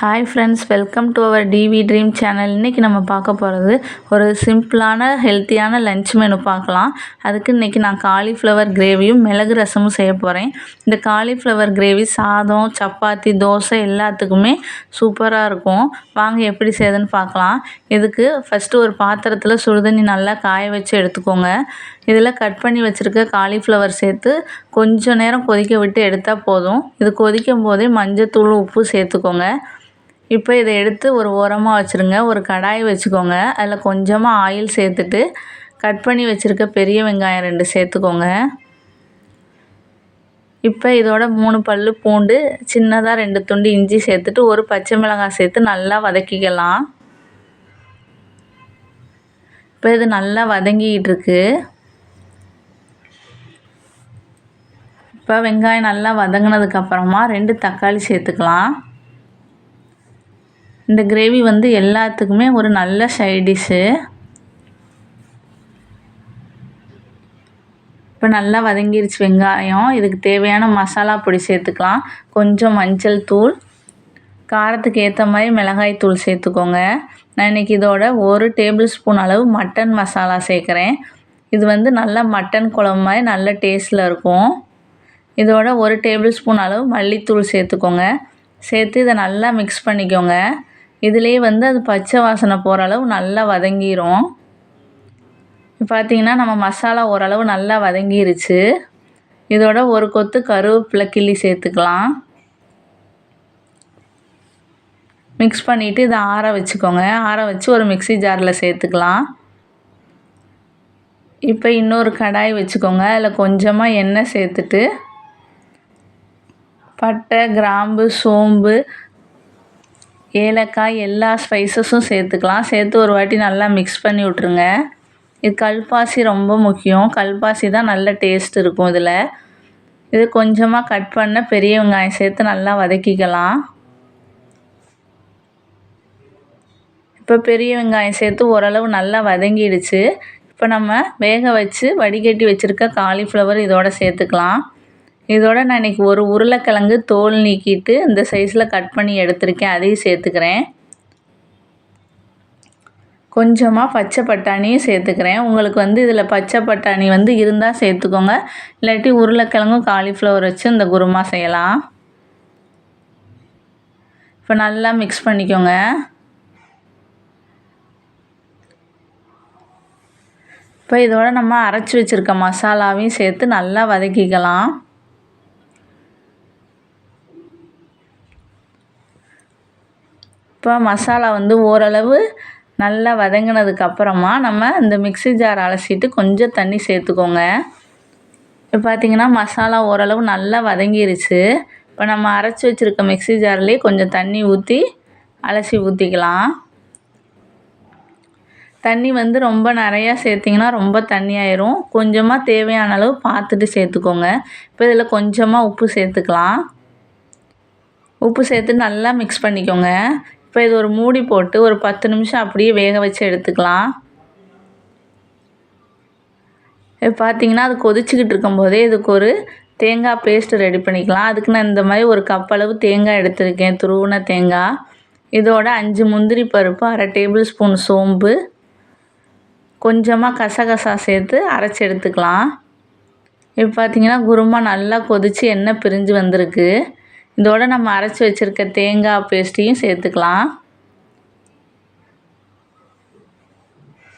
Hi friends welcome to our TV dream channel இன்றைக்கி நம்ம பார்க்க போகிறது ஒரு சிம்பிளான ஹெல்த்தியான லஞ்ச் மெனு பார்க்கலாம். அதுக்கு இன்றைக்கி நான் காலிஃப்ளவர் கிரேவியும் மிளகு ரசமும் செய்ய போகிறேன் இந்த காலிஃப்ளவர் கிரேவி சாதம் சப்பாத்தி தோசை எல்லாத்துக்குமே சூப்பராக இருக்கும். வாங்க எப்படி செய்யுதுன்னு பார்க்கலாம். இதுக்கு ஃபஸ்ட்டு ஒரு பாத்திரத்தில் சுடுதண்ணி நல்லா காய வச்சு எடுத்துக்கோங்க. இதில் கட் பண்ணி வச்சுருக்க காலிஃப்ளவர் சேர்த்து கொஞ்சம் நேரம் கொதிக்க விட்டு எடுத்தால் போதும். இது கொதிக்கும் போதே மஞ்சத்தூள் உப்பு சேர்த்துக்கோங்க. இப்போ இதை எடுத்து ஒரு ஓரமாக வச்சுருங்க. ஒரு கடாய் வச்சுக்கோங்க. அதில் கொஞ்சமாக ஆயில் சேர்த்துட்டு கட் பண்ணி வச்சுருக்க பெரிய வெங்காயம் ரெண்டு சேர்த்துக்கோங்க. இப்போ இதோட மூணு பல் பூண்டு சின்னதாக ரெண்டு துண்டு இஞ்சி சேர்த்துட்டு ஒரு பச்சை மிளகாய் சேர்த்து நல்லா வதக்கிக்கலாம். இப்போ இது நல்லா வதங்கிக்கிட்டு இருக்கு. இப்போ வெங்காயம் நல்லா வதங்கினதுக்கப்புறமா ரெண்டு தக்காளி சேர்த்துக்கலாம். இந்த கிரேவி வந்து எல்லாத்துக்குமே ஒரு நல்ல சைட் டிஷ்ஷு இப்போ நல்லா வதங்கிருச்சு வெங்காயம். இதுக்கு தேவையான மசாலா பொடி சேர்த்துக்கலாம். கொஞ்சம் மஞ்சள் தூள். காரத்துக்கு ஏற்ற மாதிரி மிளகாய் தூள் சேர்த்துக்கோங்க. நான் இன்றைக்கி இதோட ஒரு டேபிள் ஸ்பூன் அளவு மட்டன் மசாலா சேர்க்குறேன். இது வந்து நல்லா மட்டன் குழம்பு மாதிரி நல்ல டேஸ்ட்டில் இருக்கும். இதோட ஒரு டேபிள் ஸ்பூன் அளவு மல்லித்தூள் சேர்த்துக்கோங்க. சேர்த்து இதை நல்லா மிக்ஸ் பண்ணிக்கோங்க. இதுலேயே வந்து அது பச்சை வாசனை போகிற அளவு நல்லா வதங்கிரும். பார்த்தீங்கன்னா நம்ம மசாலா ஓரளவு நல்லா வதங்கிருச்சு. இதோட ஒரு கொத்து கருவேப்பிலை கிள்ளி சேர்த்துக்கலாம். மிக்ஸ் பண்ணிவிட்டு இதை ஆற வச்சுக்கோங்க. ஆற வச்சு ஒரு மிக்சி ஜாரில் சேர்த்துக்கலாம். இப்போ இன்னொரு கடாய் வச்சுக்கோங்க. அதில் கொஞ்சமாக எண்ணெய் சேர்த்துட்டு பட்டை கிராம்பு சோம்பு ஏலக்காய் எல்லா ஸ்பைசஸும் சேர்த்துக்கலாம். சேர்த்து ஒரு வாட்டி நல்லா மிக்ஸ் பண்ணி விட்ருங்க இது கல்பாசி ரொம்ப முக்கியம். கல்பாசி தான் நல்ல டேஸ்ட் இருக்கும் இதில். இது கொஞ்சமாக கட் பண்ண பெரிய வெங்காயம் சேர்த்து நல்லா வதக்கிக்கலாம். இப்போ பெரிய வெங்காயம் சேர்த்து ஓரளவு நல்லா வதங்கிடுச்சு. இப்போ நம்ம வேக வச்சு வடிகட்டி வச்சுருக்க காலிஃப்ளவர் இதோட சேர்த்துக்கலாம். இதோட நான் இன்றைக்கி ஒரு உருளைக்கிழங்கு தோல் நீக்கிட்டு இந்த சைஸில் கட் பண்ணி எடுத்திருக்கேன். அதையும் சேர்த்துக்கிறேன். கொஞ்சமாக பச்சை பட்டாணியும் சேர்த்துக்கிறேன். உங்களுக்கு வந்து இதில் பச்சை பட்டாணி வந்து இருந்தால் சேர்த்துக்கோங்க. இல்லாட்டி உருளைக்கிழங்கும் காலிஃப்ளவர் வச்சு இந்த குருமா செய்யலாம். இப்போ நல்லா மிக்ஸ் பண்ணிக்கோங்க. இப்போ இதோட நம்ம அரைச்சி வச்சுருக்க மசாலாவையும் சேர்த்து நல்லா வதக்கிக்கலாம். இப்போ மசாலா வந்து ஓரளவு நல்லா வதங்கினதுக்கப்புறமா நம்ம இந்த மிக்ஸி ஜார் அலசிட்டு கொஞ்சம் தண்ணி சேர்த்துக்கோங்க. இப்போ பார்த்திங்கன்னா மசாலா ஓரளவு நல்லா வதங்கிருச்சு. இப்போ நம்ம அரைச்சி வச்சுருக்க மிக்ஸி ஜார்லேயே கொஞ்சம் தண்ணி ஊற்றி அலசி ஊற்றிக்கலாம் தண்ணி வந்து ரொம்ப நிறையா சேர்த்திங்கன்னா ரொம்ப தண்ணி ஆயிரும். கொஞ்சமாக தேவையான அளவு பார்த்துட்டு சேர்த்துக்கோங்க. இப்போ இதில் கொஞ்சமாக உப்பு சேர்த்துக்கலாம். உப்பு சேர்த்து நல்லா மிக்ஸ் பண்ணிக்கோங்க. இப்போ இது ஒரு மூடி போட்டு ஒரு பத்து நிமிஷம் அப்படியே வேக வச்சு எடுத்துக்கலாம். இப்போ பார்த்தீங்கன்னா அது கொதிச்சுக்கிட்டு இருக்கும்போதே இதுக்கு ஒரு தேங்காய் பேஸ்ட்டு ரெடி பண்ணிக்கலாம். அதுக்கு நான் இந்த மாதிரி ஒரு கப் அளவு தேங்காய் எடுத்திருக்கேன் துருவின தேங்காய். இதோட அஞ்சு முந்திரி பருப்பு அரை டேபிள் ஸ்பூன் சோம்பு. கொஞ்சமாக கசகசா சேர்த்து அரைச்சி எடுத்துக்கலாம். இப்போ பார்த்திங்கன்னா குருமா நல்லா கொதித்து எண்ணெய் பிரிஞ்சு வந்திருக்கு. இதோட நம்ம அரைச்சி வச்சுருக்க தேங்காய் பேஸ்ட்டையும் சேர்த்துக்கலாம்.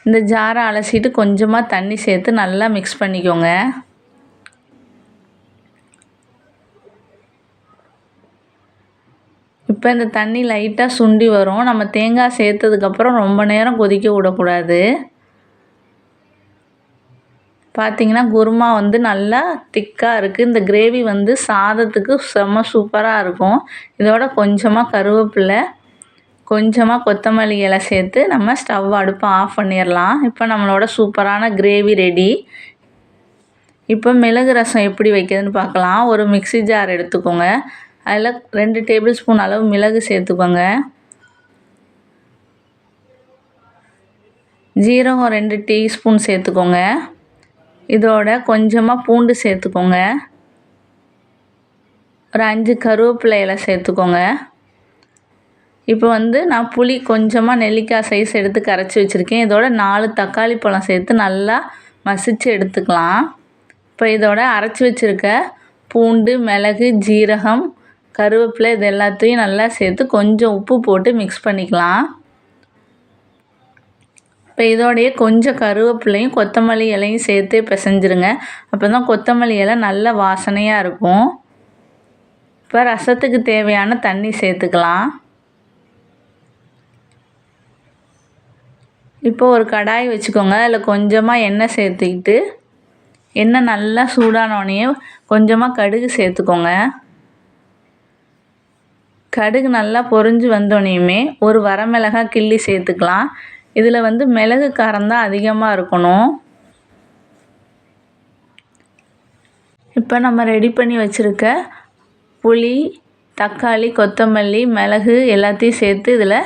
இந்த ஜாரை அலசிட்டு கொஞ்சமாக தண்ணி சேர்த்து நல்லா மிக்ஸ் பண்ணிக்கோங்க. இப்போ இந்த தண்ணி லைட்டாக சுண்டி வரும். நம்ம தேங்காய் சேர்த்ததுக்கப்புறம் ரொம்ப நேரம் கொதிக்க விடக்கூடாது. பார்த்தீங்கன்னா குருமா வந்து நல்லா திக்காக இருக்குது இந்த கிரேவி வந்து சாதத்துக்கு செம்ம சூப்பராக இருக்கும். இதோட கொஞ்சமாக கருவேப்பிலை கொஞ்சமாக கொத்தமல்லி இலை சேர்த்து நம்ம ஸ்டவ் அடுப்பை ஆஃப் பண்ணிடலாம் இப்போ நம்மளோட சூப்பரான கிரேவி ரெடி. இப்போ மிளகு ரசம் எப்படி வைக்கிறதுன்னு பார்க்கலாம் ஒரு மிக்சி ஜார் எடுத்துக்கோங்க. அதில் ரெண்டு டேபிள் ஸ்பூன் அளவு மிளகு சேர்த்துக்கோங்க. ஜீரகம் ரெண்டு டீஸ்பூன் சேர்த்துக்கோங்க. இதோட கொஞ்சமாக பூண்டு சேர்த்துக்கோங்க. ஒரு அஞ்சு கருவேப்பிலை இலை சேர்த்துக்கோங்க. இப்போ வந்து நான் புளி கொஞ்சமாக நெல்லிக்காய் சைஸ் எடுத்து கரைச்சி வச்சுருக்கேன். இதோட நாலு தக்காளி பழம் சேர்த்து நல்லா மசிச்சு எடுத்துக்கலாம். இப்போ இதோட அரைச்சி வச்சுருக்க பூண்டு மிளகு ஜீரகம் கருவேப்பிலை இது எல்லாத்தையும் நல்லா சேர்த்து கொஞ்சம் உப்பு போட்டு மிக்ஸ் பண்ணிக்கலாம். இப்போ இதோடையே கொஞ்சம் கருவேப்பிலையும் கொத்தமல்லி இலையும் சேர்த்து பிசைஞ்சிருங்க. அப்போ தான் கொத்தமல்லி இலை நல்ல வாசனையாக இருக்கும். இப்போ ரசத்துக்கு தேவையான தண்ணி சேர்த்துக்கலாம். இப்போ ஒரு கடாய் வச்சுக்கோங்க. அதில் கொஞ்சமாக எண்ணெய் சேர்த்துக்கிட்டு எண்ணெய் நல்லா சூடானோடனே கொஞ்சமாக கடுகு சேர்த்துக்கோங்க. கடுகு நல்லா பொரிஞ்சு வந்தோடனையுமே ஒரு வரமிளகாய் கிள்ளி சேர்த்துக்கலாம். இதில் வந்து மிளகு காரம் தான் அதிகமாக இருக்கணும். இப்போ நம்ம ரெடி பண்ணி வச்சுருக்க புளி தக்காளி கொத்தமல்லி மிளகு எல்லாத்தையும் சேர்த்து இதில்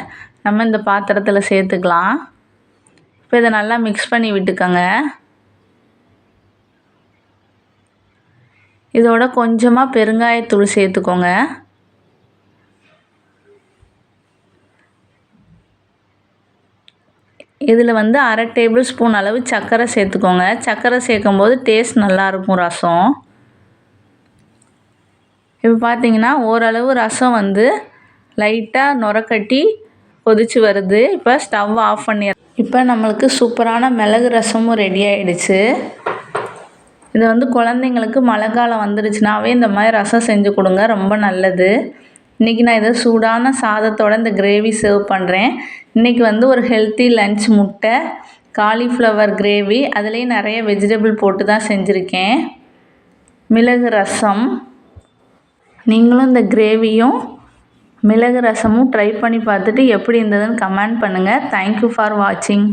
நம்ம இந்த பாத்திரத்தில் சேர்த்துக்கலாம். இப்போ இதை நல்லா மிக்ஸ் பண்ணி விட்டுக்கோங்க. இதோட கொஞ்சமாக பெருங்காயத்தூள் சேர்த்துக்கோங்க. இதில் வந்து அரை டேபிள் ஸ்பூன் அளவு சர்க்கரை சேர்த்துக்கோங்க. சர்க்கரை சேர்க்கும் போது டேஸ்ட் நல்லாயிருக்கும் ரசம். இப்போ பார்த்தீங்கன்னா ஓரளவு ரசம் வந்து லைட்டாக நுரக்கட்டி கொதிச்சு வருது. இப்போ ஸ்டவ் ஆஃப் பண்ணி இப்போ நம்மளுக்கு சூப்பரான மிளகு ரசமும் ரெடி ஆகிடுச்சு இதை வந்து குழந்தைங்களுக்கு மழை காலம் வந்துருச்சுனாவே இந்த மாதிரி ரசம் செஞ்சு கொடுங்க ரொம்ப நல்லது. இன்றைக்கி நான் இதை சூடான சாதத்தோடு இந்த கிரேவி சர்வ் பண்ணுறேன் இன்றைக்கி வந்து ஒரு ஹெல்த்தி லன்ச் முட்டை காலிஃப்ளவர் கிரேவி அதுலேயும் நிறைய வெஜிடபிள் போட்டு தான் செஞ்சுருக்கேன். மிளகு ரசம். நீங்களும் இந்த கிரேவியும் மிளகு ரசமும் ட்ரை பண்ணி பார்த்துட்டு எப்படி இருந்ததுன்னு கமெண்ட் பண்ணுங்கள் தேங்க்யூ ஃபார் வாட்சிங்